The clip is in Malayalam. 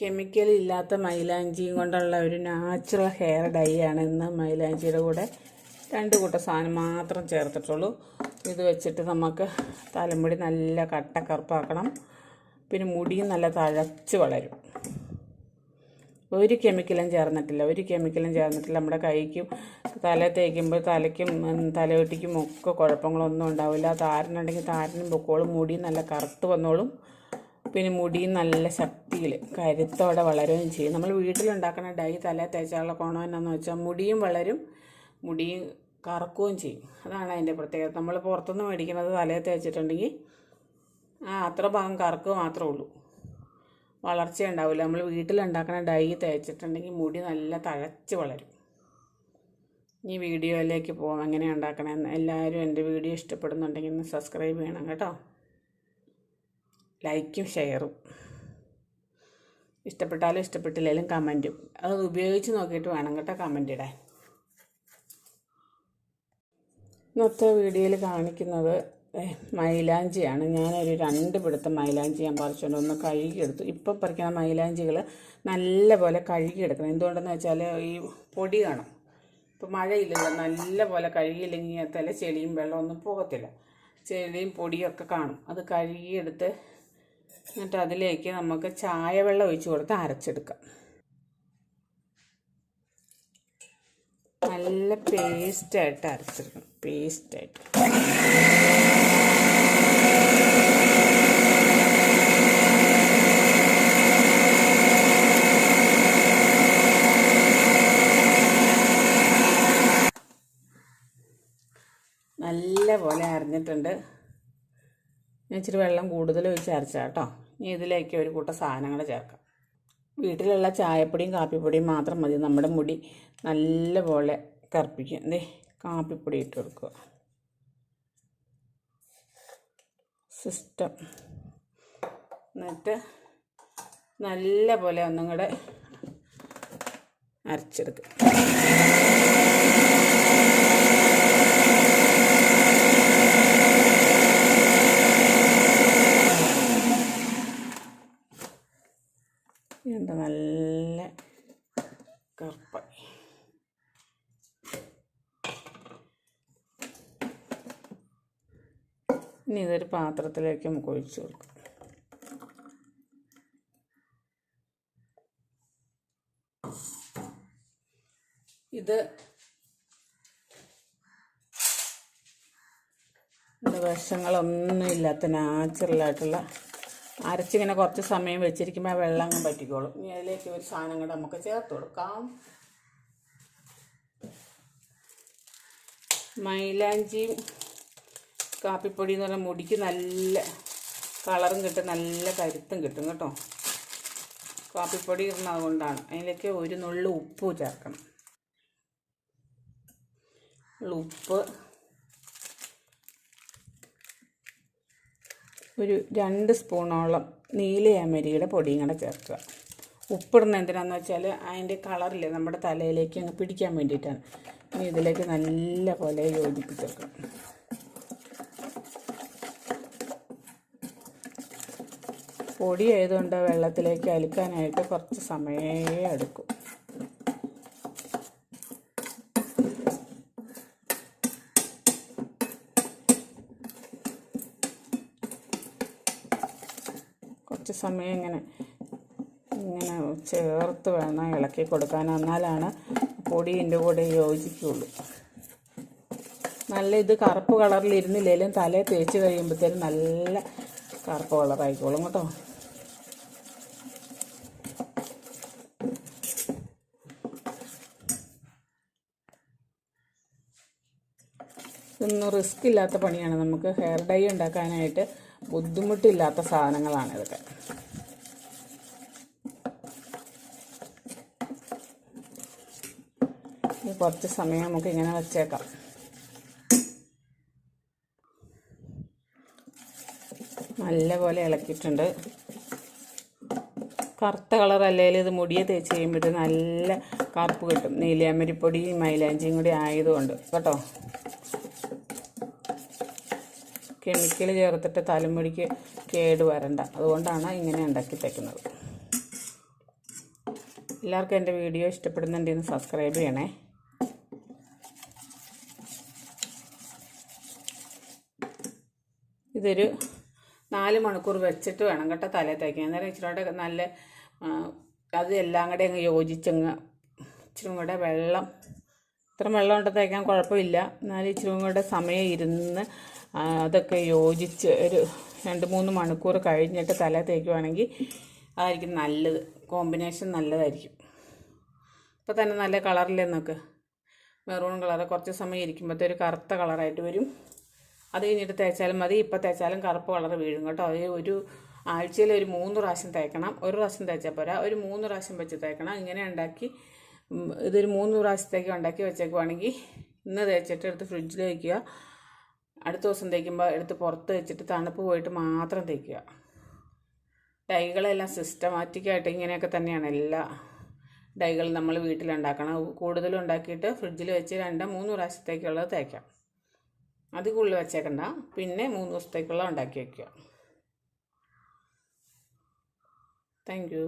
കെമിക്കൽ ഇല്ലാത്ത മൈലാഞ്ചിയും കൊണ്ടുള്ള ഒരു നാച്ചുറൽ ഹെയർ ഡൈ ആണ് ഇന്ന് മൈലാഞ്ചിയുടെ കൂടെ രണ്ട് കൂട്ട സാധനം മാത്രം ചേർത്തിട്ടുള്ളൂ. ഇത് വെച്ചിട്ട് നമുക്ക് തലമുടി നല്ല കട്ട കറുപ്പാക്കണം പിന്നെ മുടിയും നല്ല തഴച്ച് വളരും. ഒരു കെമിക്കലും ചേർന്നിട്ടില്ല. ഒരു കെമിക്കലും ചേർന്നിട്ടില്ല. നമ്മുടെ കൈക്കും തല തേക്കുമ്പോൾ തലയ്ക്കും തലവെട്ടിക്കും ഒക്കെ കുഴപ്പങ്ങളൊന്നും ഉണ്ടാവില്ല. താരനുണ്ടെങ്കിൽ താരനും പൊക്കോളും. മുടി നല്ല കറുത്ത് വന്നോളും. പിന്നെ മുടി നല്ല ശക്തിയിൽ കരുത്തോടെ വളരുകയും ചെയ്യും. നമ്മൾ വീട്ടിലുണ്ടാക്കുന്ന ഡൈ തല തേച്ചാലുള്ള ഗുണം എന്നാന്ന് വെച്ചാൽ മുടിയും വളരും മുടിയും കറക്കുകയും ചെയ്യും. അതാണ് അതിന്റെ പ്രത്യേകത. നമ്മൾ പുറത്തുനിന്ന് മേടിക്കുന്നത് തലയിൽ തേച്ചിട്ടുണ്ടെങ്കിൽ ആ അത്ര ഭാഗം കറക്കുക മാത്രമേ ഉള്ളൂ. വളർച്ച ഉണ്ടാവില്ല. നമ്മൾ വീട്ടിലുണ്ടാക്കുന്ന ഡൈ തേച്ചിട്ടുണ്ടെങ്കിൽ മുടി നല്ല തഴച്ച് വളരും. ഈ വീഡിയോയിലേക്ക് പോകാം എങ്ങനെയാണ് ഉണ്ടാക്കണമെന്ന് എല്ലാവരും എന്റെ വീഡിയോ ഇഷ്ടപ്പെടുന്നുണ്ടെങ്കിൽ ഒന്ന് സബ്സ്ക്രൈബ് ചെയ്യണം കേട്ടോ. ലൈക്കും ഷെയറും. ഇഷ്ടപ്പെട്ടാലും ഇഷ്ടപ്പെട്ടില്ലെങ്കിലും കമന്റും. അത് ഉപയോഗിച്ച് നോക്കിയിട്ട് വേണം കേട്ടോ കമന്റ് ഇടാൻ. ഇന്നത്തെ വീഡിയോയിൽ കാണിക്കുന്നത് മൈലാഞ്ചിയാണ്. ഞാനൊരു രണ്ട് പിടുത്തം മൈലാഞ്ചി ഞാൻ പറിച്ചുകൊണ്ട് ഒന്ന് കഴുകിയെടുത്തു. ഇപ്പോൾ പറിക്കുന്ന മൈലാഞ്ചികൾ നല്ലപോലെ കഴുകിയെടുക്കണം. എന്തുകൊണ്ടെന്ന് വെച്ചാൽ ഈ പൊടി കാണും ഇപ്പം മഴയില്ലല്ലോ നല്ലപോലെ കഴുകിയില്ലെങ്കിൽ തല ചെളിയും വെള്ളമൊന്നും പോകത്തില്ല. ചെളിയും പൊടിയൊക്കെ കാണും. അത് കഴുകിയെടുത്ത് എന്നിട്ട് അതിലേക്ക് നമുക്ക് ചായ ചായവെള്ളം ഒഴിച്ച് കൊടുത്ത് അരച്ചെടുക്കാം. നല്ല പേസ്റ്റായിട്ട് അരച്ചെടുക്കണം. പേസ്റ്റായിട്ട്. നല്ല പോലെ അരഞ്ഞിട്ടുണ്ട്. ഞാൻ ഇച്ചിരി വെള്ളം കൂടുതൽ ഒഴിച്ച് അരച്ചാൽ കേട്ടോ. ഇനി ഇതിലേക്ക് ഒരു കൂട്ടം സാധനങ്ങൾ ചേർക്കാം. വീട്ടിലുള്ള ചായപ്പൊടിയും കാപ്പിപ്പൊടിയും മാത്രം മതി. നമ്മുടെ മുടി നല്ലപോലെ കറുപ്പിക്കും. ദേ കാപ്പിപ്പൊടി ഇട്ട് കൊടുക്കുക. സിസ്റ്റം. എന്നിട്ട് നല്ല പോലെ ഒന്നും കൂടെ അരച്ചെടുക്കുക എന്താ നല്ല കറുപ്പായി ഇനി ഇതൊരു പാത്രത്തിലേക്ക് നമുക്ക് ഒഴിച്ചു കൊടുക്കാം. ഇത് വിഷങ്ങളൊന്നും ഇല്ലാത്ത നാച്ചുറലായിട്ടുള്ള അരച്ചിങ്ങനെ കുറച്ച് സമയം വെച്ചിരിക്കുമ്പോൾ ആ വെള്ളം അങ്ങ് പറ്റിക്കോളും ഇനി അതിലേക്ക് ഒരു സാധനം കൂടെ നമുക്ക് ചേർത്ത് കൊടുക്കാം. മൈലാഞ്ചിയും കാപ്പിപ്പൊടി എന്ന് പറഞ്ഞാൽ മുടിക്ക് നല്ല കളറും കിട്ടും നല്ല കരുത്തും കിട്ടും കേട്ടോ. കാപ്പിപ്പൊടി ഇടുന്നത് കൊണ്ടാണ്. അതിലേക്ക് ഒരു നുള്ളു ഉപ്പ് ചേർക്കണം. ഉപ്പ് ഒരു രണ്ട് സ്പൂണോളം നീലയമരിയുടെ പൊടിയും കൂടെ ചേർക്കുക. ഉപ്പിടുന്ന എന്തിനാന്ന് വെച്ചാൽ അതിന്റെ കളറില്ല നമ്മുടെ തലയിലേക്ക് അങ്ങ് പിടിക്കാൻ വേണ്ടിയിട്ടാണ്. ഇനി ഇതിലേക്ക് നല്ല പോലെ യോജിപ്പിച്ചേക്കണം പൊടി ആയതുകൊണ്ട് വെള്ളത്തിലേക്ക് അലിക്കാനായിട്ട് കുറച്ച് സമയമേ എടുക്കും. കുറച്ച് സമയം ഇങ്ങനെ ഇങ്ങനെ ചേർത്ത് വേണം ഇളക്കി കൊടുക്കാൻ. എന്നാലാണ് പൊടി ഇതിന്റെ കൂടെ യോജിക്കുള്ളൂ. നല്ല ഇത് കറുപ്പ് കളറിൽ ഇരുന്നില്ലേലും തലേ തേച്ച് കഴിയുമ്പോഴത്തേനും നല്ല കറുപ്പ് കളറായിക്കോളും കേട്ടോ. ഇതൊന്നും റിസ്ക് ഇല്ലാത്ത പണിയാണ്. നമുക്ക് ഹെയർ ഡൈ ഉണ്ടാക്കാനായിട്ട് ബുദ്ധിമുട്ടില്ലാത്ത സാധനങ്ങളാണ് ഇതൊക്കെ. കുറച്ച് സമയം നമുക്ക് ഇങ്ങനെ വെച്ചേക്കാം. നല്ലപോലെ ഇളക്കിയിട്ടുണ്ട്. കറുത്ത കളർ അല്ലെങ്കിൽ ഇത് മുടിയെ തേച്ച് കഴിയുമ്പോഴത്തേക്ക് നല്ല കറുപ്പ് കിട്ടും. നീലിയാമരിപ്പൊടിയും മൈലാഞ്ചിയും കൂടി ആയതുകൊണ്ട്. കേട്ടോ? കെമിക്കൽ ചേർത്തിട്ട് തലമുടിക്ക് കേട് വരണ്ട. അതുകൊണ്ടാണ് ഇങ്ങനെ ഉണ്ടാക്കി തയ്ക്കുന്നത് എല്ലാവർക്കും എന്റെ വീഡിയോ ഇഷ്ടപ്പെടുന്നുണ്ടെന്ന് സബ്സ്ക്രൈബ് ചെയ്യണേ. ഇതൊരു നാല് മണിക്കൂർ വെച്ചിട്ട് വേണം കേട്ടോ തലേ തേക്കാൻ. അന്നേരം ഇച്ചിരി നല്ല അത് എല്ലാം കൂടെ അങ്ങ് യോജിച്ചങ്ങ് ഇച്ചിരി കൂടെ വെള്ളം ഇത്ര വെള്ളം കൊണ്ട് തേക്കാൻ കുഴപ്പമില്ല. എന്നാലും ഇച്ചിരി കൂടെ സമയം ഇരുന്ന് അതൊക്കെ യോജിച്ച് ഒരു രണ്ട് മൂന്ന് മണിക്കൂർ കഴിഞ്ഞിട്ട് തല തേക്കുവാണെങ്കിൽ അതായിരിക്കും നല്ലത്. കോമ്പിനേഷൻ നല്ലതായിരിക്കും. ഇപ്പോൾ തന്നെ നല്ല കളറില്ലേ മെറൂൺ കളറ് കുറച്ച് സമയം ഇരിക്കുമ്പോഴത്തെ ഒരു കറുത്ത കളറായിട്ട് വരും. അത് കഴിഞ്ഞിട്ട് തേച്ചാലും മതി. ഇപ്പോൾ തേച്ചാലും കറുപ്പ് കളറ് വീഴും കേട്ടോ. അത് ഒരു ആഴ്ചയിൽ ഒരു മൂന്ന് പ്രാവശ്യം തേക്കണം. ഒരു പ്രാവശ്യം തേച്ചാൽ പോരാ. ഒരു മൂന്ന് പ്രാവശ്യം വെച്ച് തേക്കണം. ഇങ്ങനെ ഉണ്ടാക്കി ഇതൊരു മൂന്ന് പ്രാവശ്യത്തേക്ക് ഉണ്ടാക്കി വെച്ചേക്കുവാണെങ്കിൽ ഇന്ന് തേച്ചിട്ട് എടുത്ത് ഫ്രിഡ്ജിൽ വയ്ക്കുക. അടുത്ത ദിവസം തേക്കുമ്പോൾ എടുത്ത് പുറത്ത് വെച്ചിട്ട് തണുപ്പ് പോയിട്ട് മാത്രം തേക്കുക. ഡൈകളെല്ലാം സിസ്റ്റമാറ്റിക്കായിട്ട് ഇങ്ങനെയൊക്കെ തന്നെയാണ് എല്ലാ ഡൈകളും നമ്മൾ വീട്ടിലുണ്ടാക്കണം. കൂടുതലും ഉണ്ടാക്കിയിട്ട് ഫ്രിഡ്ജിൽ വെച്ച് രണ്ടോ മൂന്ന് പ്രാവശ്യത്തേക്കുള്ളത് തേക്കാം. അത് കൂടുതൽ വെച്ചേക്കണ്ട. പിന്നെ മൂന്ന് ദിവസത്തേക്കുള്ള ഉണ്ടാക്കി വയ്ക്കുക താങ്ക്